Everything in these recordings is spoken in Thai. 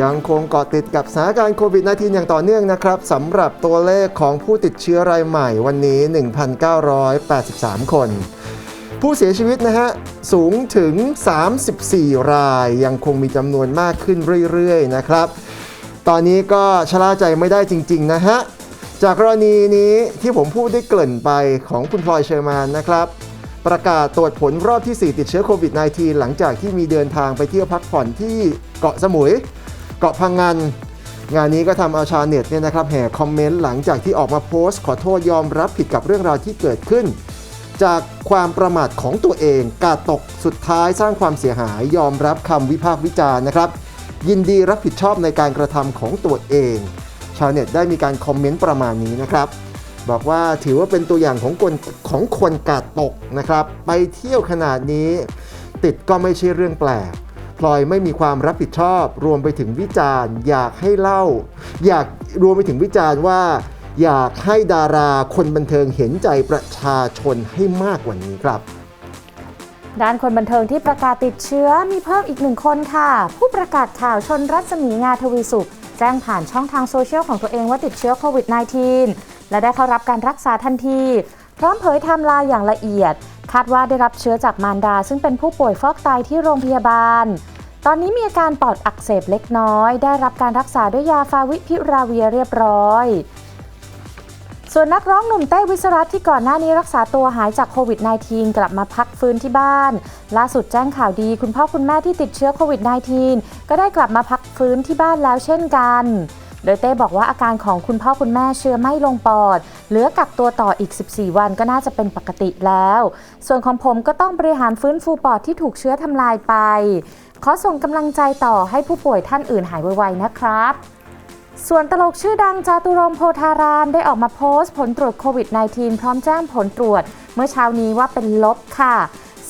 ยังคงเกาะติดกับสถานการณ์โควิด -19 อย่างต่อเนื่องนะครับสำหรับตัวเลขของผู้ติดเชื้อรายใหม่วันนี้ 1,983 คน ผู้เสียชีวิตนะฮะ สูงถึง 34 รายยังคงมีจำนวนมากขึ้นเรื่อยๆ นะครับ ตอนนี้ก็ชะล่าใจไม่ได้จริง ๆ นะฮะ จากกรณีนี้ที่ผมพูดได้เกริ่นไปของคุณพลอยเชอร์มานนะครับประกาศตรวจผลรอบที่ 4 ติดเชื้อโควิด -19 หลังจากที่มีเดินทางไปเที่ยวพักผ่อนที่เกาะสมุย เกาะพังงานงานนี้ก็ทำเอาชาวเน็ตเนี่ยนะครับแห่คอมเมนต์หลังจากที่ออกมาโพสต์ ขอโทษยอมรับผิดกับเรื่องราวที่เกิดขึ้น จากความประมาทของตัวเองกาตกสุดท้ายสร้างความเสียหายยอมรับคำวิพากษ์วิจารณ์นะครับ ยินดีรับผิดชอบในการกระทำของตัวเอง ชาวเน็ตได้มีการคอมเมนต์ประมาณนี้นะครับ บอกว่าถือว่าเป็นตัวอย่างของคนของคนกาตกนะครับ ไปเที่ยวขนาดนี้ ติดก็ไม่ใช่เรื่องแปลก พลอยไม่มีความรับผิดชอบ รวมไปถึงวิจารณ์ อยากให้เล่า อยากรวมไปถึงวิจารณ์ว่า อยากให้ดาราคนบันเทิงเห็นใจประชาชนให้มากกว่านี้ครับด้านคนบันเทิงที่ประกาศติดเชื้อมีเพิ่มอีกหนึ่งคนค่ะ ผู้ประกาศข่าวชนรัศมีงาทวีสุข แจ้งผ่านช่องทางโซเชียลของตัวเองว่าติดเชื้อโควิด -19 และได้เข้ารับการรักษาทันที พร้อมเผยไทม์ไลน์อย่างละเอียด คาดว่าได้รับเชื้อจากมารดา ซึ่งเป็นผู้ป่วยฟอกไตที่โรงพยาบาล ตอนนี้มีอาการปอดอักเสบเล็กน้อย ได้รับการรักษาด้วยยาฟาวิพิราเวียเรียบร้อย ส่วนนักร้องหนุ่มเต้วิสรัตที่ก่อนหน้านี้รักษาตัวหายจากโควิด -19 กลับมาพักฟื้นที่บ้าน ล่าสุดแจ้งข่าวดีคุณพ่อคุณแม่ที่ติดเชื้อโควิด -19 ก็ได้กลับมาพักฟื้นที่บ้านแล้วเช่นกันโดยเต้บอกว่าอาการของคุณพ่อคุณแม่เชื้อไม่ลงปอด เหลือกักตัวต่ออีก 14 วันก็น่าจะเป็นปกติแล้ว ส่วนของผมก็ต้องบริหารฟื้นฟูปอดที่ถูกเชื้อทำลายไป ขอส่งกำลังใจต่อให้ผู้ป่วยท่านอื่นหายไวๆนะครับ ส่วนตลกชื่อดังจาตุรงค์โพธาราม ได้ออกมาโพสต์ผลตรวจโควิด -19 พร้อมแจ้งผลตรวจ เมื่อเช้านี้ว่าเป็นลบค่ะ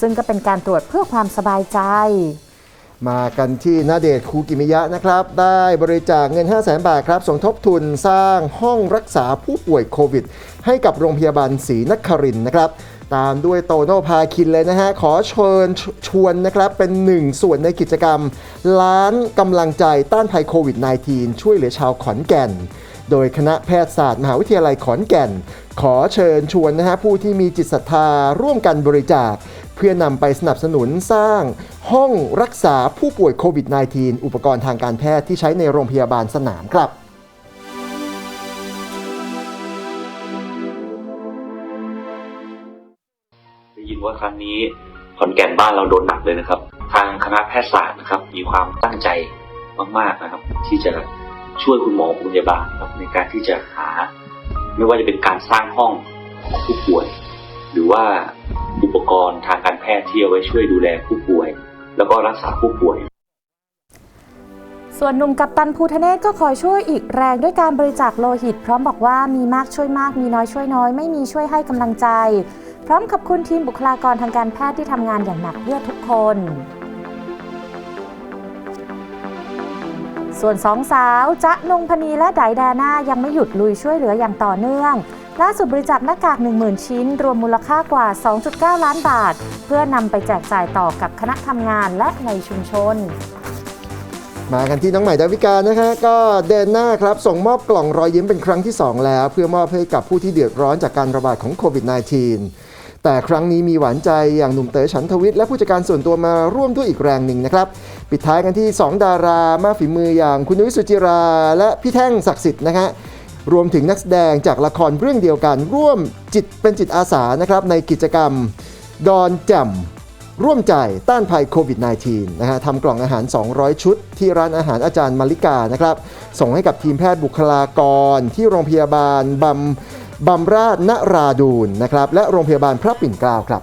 ซึ่งก็เป็นการตรวจเพื่อความสบายใจ มากันที่นาเดชคูกิมิยะนะครับ ได้บริจาคเงิน 5 0 0 0 0 0บาทครับสมทบทุนสร้างห้องรักษาผู้ป่วยโควิด ให้กับโรงพยาบาลศรีนครินทร์นะครับ ตามด้วยโตโน่พาคินเลยนะฮะ ขอเชิญชวนนะครับเป็นหนึ่งส่วนในกิจกรรม ล้านกำลังใจต้านภัยโควิด -19 ช่วยเหลือชาวขอนแก่น โดยคณะแพทยศาสตร์มหาวิทยาลัยขอนแก่น ขอเชิญชวนนะฮะผู้ที่มีจิตศรัทธาร่วมกันบริจาค เพื่อนำไปสนับสนุนสร้าง ห้องรักษาผู้ป่วยโควิด -19 อุปกรณ์ทางการแพทย์ที่ใช้ในโรงพยาบาลสนามครับ ยินว่าครั้งนี้ขอนแก่นบ้านเราโดนหนักเลยนะครับ ทางคณะแพทยศาสตร์นะครับ มีความตั้งใจมากๆนะครับ ที่จะช่วยคุณหมอคุณพยาบาลนะครับในการที่จะหา ไม่ว่าจะเป็นการสร้างห้องของผู้ป่วย หรือว่าอุปกรณ์ทางการแพทย์ที่เอาไว้ช่วยดูแลผู้ป่วย แล้วก็รักษาผู้ป่วยส่วนหนุ่มกัปตันภูทะเนศก็ขอช่วยอีกแรงด้วยการบริจาคโลหิต พร้อมบอกว่ามีมากช่วยมากมีน้อยช่วยน้อย ไม่มีช่วยให้กำลังใจ พร้อมขอบคุณทีมบุคลากรทางการแพทย์ที่ทำงานอย่างหนักเพื่อทุกคน ส่วนสองสาวจ๊ะนงพนีและไดดาน่ายังไม่หยุดลุยช่วยเหลืออย่างต่อเนื่อง ล่าสุดบริจาคหน้ากาก 10,000 ชิ้น รวมมูลค่ากว่า 2.9 ล้านบาท เพื่อนำไปแจกจ่ายต่อกับคณะทำงานและในชุมชนมากันที่น้องใหม่ดาวิกานะฮะก็เดินหน้าครับ ส่งมอบกล่องรอยยิ้มเป็นครั้งที่ 2 แล้ว เพื่อมอบให้กับผู้ที่เดือดร้อนจากการระบาดของโควิด -19 แต่ครั้งนี้มีหวานใจอย่างหนุ่มเต๋อฉันทวิทย์และผู้จัดการส่วนตัวมาร่วมด้วยอีกแรงหนึ่งนะครับ ปิดท้ายกันที่ 2 ดารามาฝีมืออย่างคุณนุ้ยสุจิรา และพี่แท่งศักดิ์สิทธิ์นะฮะรวมถึงนักแสดงจากละครเรื่องเดียวกัน ร่วมจิตเป็นจิตอาสานะครับในกิจกรรมดอนแจ่มร่วมใจต้านภัยโควิด -19 นะฮะทำกล่องอาหาร 200 ชุด ที่ร้านอาหารอาจารย์มาริกานะครับ ส่งให้กับทีมแพทย์บุคลากร ที่โรงพยาบาลบำ บำราชนราดูนนะครับและโรงพยาบาลพระปิ่นเกล้าครับ